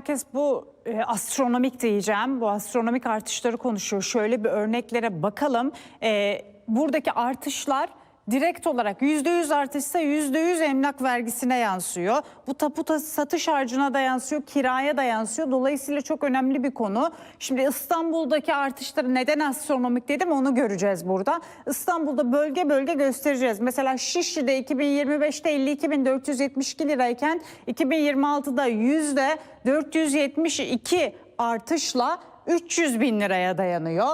Herkes bu e, astronomik diyeceğim, bu astronomik artışları konuşuyor. Şöyle bir örneklere bakalım. E, buradaki artışlar direkt olarak %100 artışsa %100 emlak vergisine yansıyor. Bu tapu ta- satış harcına da yansıyor, kiraya da yansıyor. Dolayısıyla çok önemli bir konu. Şimdi İstanbul'daki artışları neden astronomik dedim onu göreceğiz burada. İstanbul'da bölge bölge göstereceğiz. Mesela Şişli'de 2025'te 52.472 lirayken 2026'da yüzde 472 artışla 300 bin liraya dayanıyor.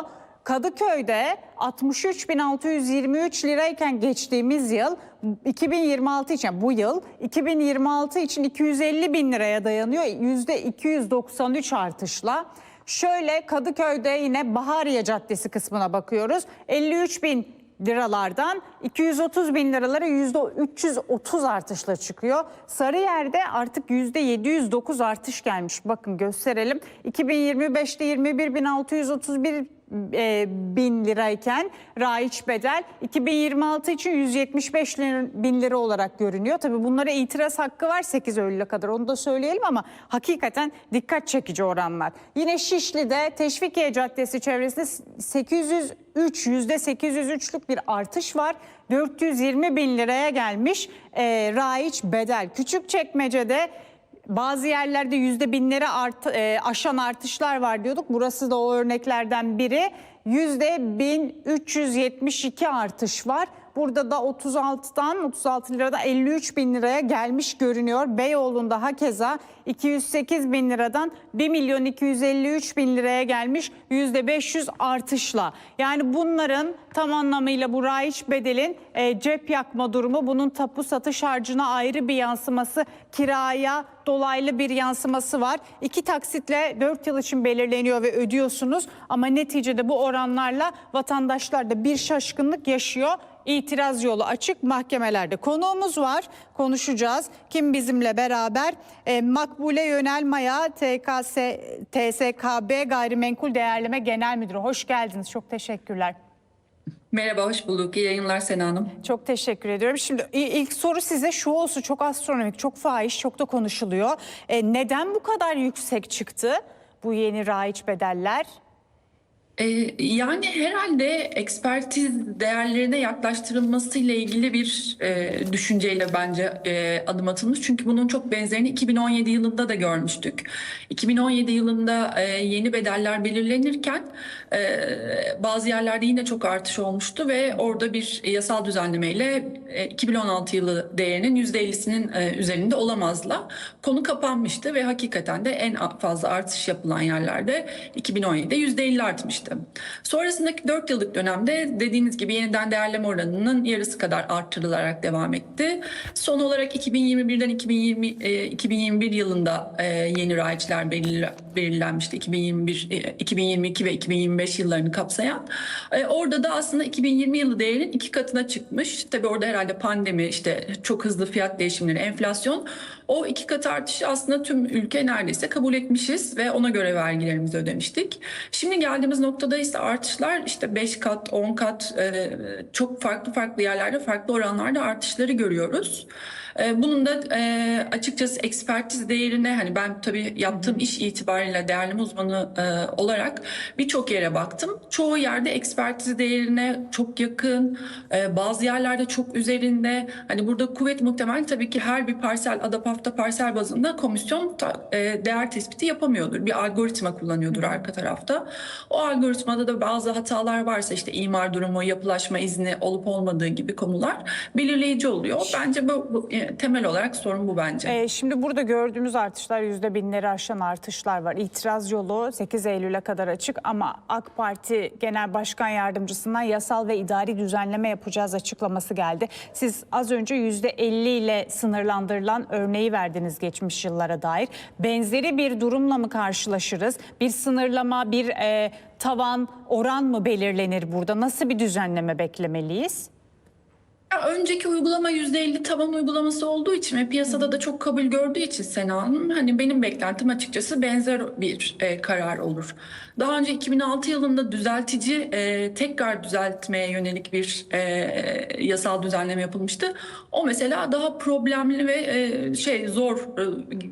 Kadıköy'de 63.623 lirayken geçtiğimiz yıl 2026 için bu yıl 2026 için 250 bin liraya dayanıyor. Yüzde 293 artışla. Şöyle Kadıköy'de yine Bahariye Caddesi kısmına bakıyoruz. 53 bin liralardan 230 bin liralara yüzde 330 artışla çıkıyor. Sarıyer'de artık yüzde 709 artış gelmiş. Bakın gösterelim. 2025'te 21.631 e, bin lirayken raiç bedel 2026 için 175 lira- bin lira olarak görünüyor. Tabii bunlara itiraz hakkı var 8 Eylül'e kadar onu da söyleyelim ama hakikaten dikkat çekici oranlar. Yine Şişli'de Teşvikiye Caddesi çevresinde 803 yüzde 803'lük bir artış var. 420 bin liraya gelmiş e, raiç bedel. Küçükçekmece'de bazı yerlerde yüzde binleri art, e, aşan artışlar var diyorduk. Burası da o örneklerden biri. Yüzde 1372 artış var. Burada da 36'dan 36 liradan 53 bin liraya gelmiş görünüyor. Beyoğlu'nda hakeza 208 bin liradan 1 milyon 253 bin liraya gelmiş yüzde 500 artışla. Yani bunların tam anlamıyla bu raiç bedelin e, cep yakma durumu bunun tapu satış harcına ayrı bir yansıması kiraya dolaylı bir yansıması var. İki taksitle 4 yıl için belirleniyor ve ödüyorsunuz ama neticede bu oranlarla vatandaşlar da bir şaşkınlık yaşıyor. İtiraz yolu açık mahkemelerde. Konuğumuz var. Konuşacağız. Kim bizimle beraber? E, Makbule Yönelmaya TKS TSKB Gayrimenkul Değerleme Genel Müdürü. Hoş geldiniz. Çok teşekkürler. Merhaba, hoş bulduk. İyi yayınlar Sena Hanım. Çok teşekkür ediyorum. Şimdi ilk soru size şu olsun çok astronomik, çok fahiş, çok da konuşuluyor. E, neden bu kadar yüksek çıktı bu yeni raiç bedeller? Ee, yani herhalde ekspertiz değerlerine yaklaştırılması ile ilgili bir e, düşünceyle bence e, adım atılmış. Çünkü bunun çok benzerini 2017 yılında da görmüştük. 2017 yılında e, yeni bedeller belirlenirken e, bazı yerlerde yine çok artış olmuştu ve orada bir yasal düzenlemeyle e, 2016 yılı değerinin %50'sinin e, üzerinde olamazla konu kapanmıştı ve hakikaten de en fazla artış yapılan yerlerde 2017'de %50 artmıştı. Sonrasındaki 4 yıllık dönemde dediğiniz gibi yeniden değerleme oranının yarısı kadar arttırılarak devam etti. Son olarak 2021'den 2020 e, 2021 yılında e, yeni belirle- belirlenmişti. 2021 e, 2022 ve 2025 yıllarını kapsayan. E, orada da aslında 2020 yılı değerinin iki katına çıkmış. Tabii orada herhalde pandemi, işte çok hızlı fiyat değişimleri, enflasyon o iki kat artışı aslında tüm ülke neredeyse kabul etmişiz ve ona göre vergilerimizi ödemiştik. Şimdi geldiğimiz noktada ise artışlar işte 5 kat, 10 kat e, çok farklı farklı yerlerde farklı oranlarda artışları görüyoruz. E, Bunun da e, açıkçası ekspertiz değerine hani ben tabii yaptığım iş itibariyle değerleme uzmanı e, olarak birçok yere baktım. Çoğu yerde ekspertiz değerine çok yakın, e, bazı yerlerde çok üzerinde. Hani burada kuvvet muhtemel tabii ki her bir parsel adapafta parsel bazında komisyon ta- e, değer tespiti yapamıyordur. Bir algoritma kullanıyordur arka tarafta. O algoritmada da bazı hatalar varsa işte imar durumu, yapılaşma izni olup olmadığı gibi konular belirleyici oluyor. Bence bu, bu, temel olarak sorun bu bence. E, şimdi burada gördüğümüz artışlar yüzde binleri aşan artışlar var. İtiraz yolu 8 Eylül'e kadar açık ama AK Parti Genel Başkan Yardımcısından yasal ve idari düzenleme yapacağız açıklaması geldi. Siz az önce yüzde 50 ile sınırlandırılan örneği verdiniz geçmiş yıllara dair. Benzeri bir durumla mı karşılaşırız? Bir sınırlama, bir e, tavan, oran mı belirlenir burada? Nasıl bir düzenleme beklemeliyiz? Ya önceki uygulama %50 tavan uygulaması olduğu için ve piyasada da çok kabul gördüğü için Sena Hanım hani benim beklentim açıkçası benzer bir e, karar olur. Daha önce 2006 yılında düzeltici e, tekrar düzeltmeye yönelik bir e, yasal düzenleme yapılmıştı. O mesela daha problemli ve e, şey zor e,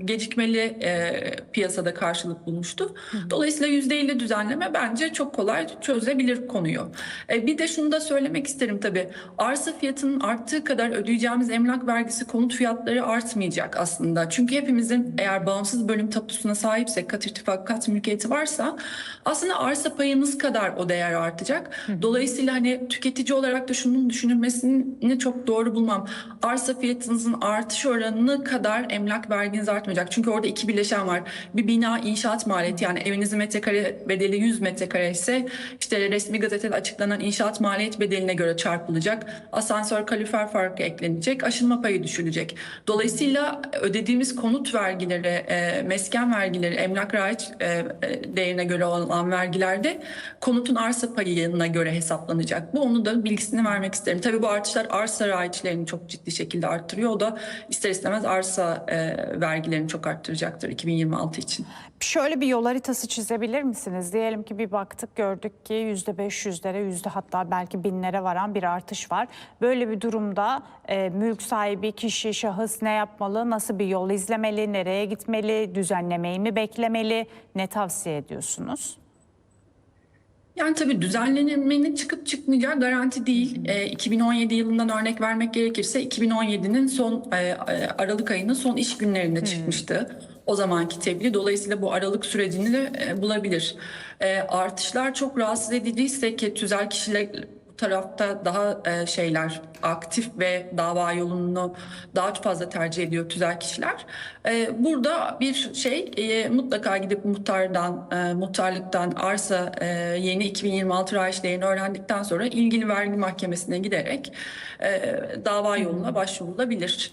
gecikmeli e, piyasada karşılık bulmuştu. Dolayısıyla %50 düzenleme bence çok kolay çözebilir konuyu. E, bir de şunu da söylemek isterim tabii. Arsa fiyatının arttığı kadar ödeyeceğimiz emlak vergisi konut fiyatları artmayacak aslında. Çünkü hepimizin eğer bağımsız bölüm tapusuna sahipsek, kat irtifak, kat mülkiyeti varsa aslında arsa payımız kadar o değer artacak. Dolayısıyla hani tüketici olarak da şunun düşünülmesini çok doğru bulmam. Arsa fiyatınızın artış oranını kadar emlak verginiz artmayacak. Çünkü orada iki bileşen var. Bir bina inşaat maliyeti yani evinizin metrekare bedeli 100 metrekare ise işte resmi gazetede açıklanan inşaat maliyet bedeline göre çarpılacak. Asansör kalorifer farkı eklenecek. Aşınma payı düşülecek. Dolayısıyla ödediğimiz konut vergileri, e, mesken vergileri, emlak raiç e, e, değerine göre olan vergilerde konutun arsa payına göre hesaplanacak. Bu onu da bilgisini vermek isterim. Tabii bu artışlar arsa raiçlerini çok ciddi şekilde arttırıyor. O da ister istemez arsa e, vergilerini çok arttıracaktır 2026 için. Şöyle bir yol haritası çizebilir misiniz? Diyelim ki bir baktık gördük ki yüzde beş yüzlere yüzde hatta belki binlere varan bir artış var. Böyle bir durumda e, mülk sahibi kişi şahıs ne yapmalı? Nasıl bir yol izlemeli? Nereye gitmeli? Düzenlemeyi mi beklemeli? Ne tavsiye ediyorsunuz? Yani tabii düzenlemenin çıkıp çıkmayacağı garanti değil. E, 2017 yılından örnek vermek gerekirse 2017'nin son e, e, Aralık ayının son iş günlerinde çıkmıştı. O zamanki tebliğ. Dolayısıyla bu aralık sürecini de e, bulabilir. E, artışlar çok rahatsız ediciyse ki tüzel kişiler tarafta daha e, şeyler aktif ve dava yolunu daha fazla tercih ediyor tüzel kişiler. E, burada bir şey e, mutlaka gidip muhtardan, e, muhtarlıktan arsa e, yeni 2026 raiç değerini öğrendikten sonra ilgili vergi mahkemesine giderek e, dava yoluna başvurulabilir.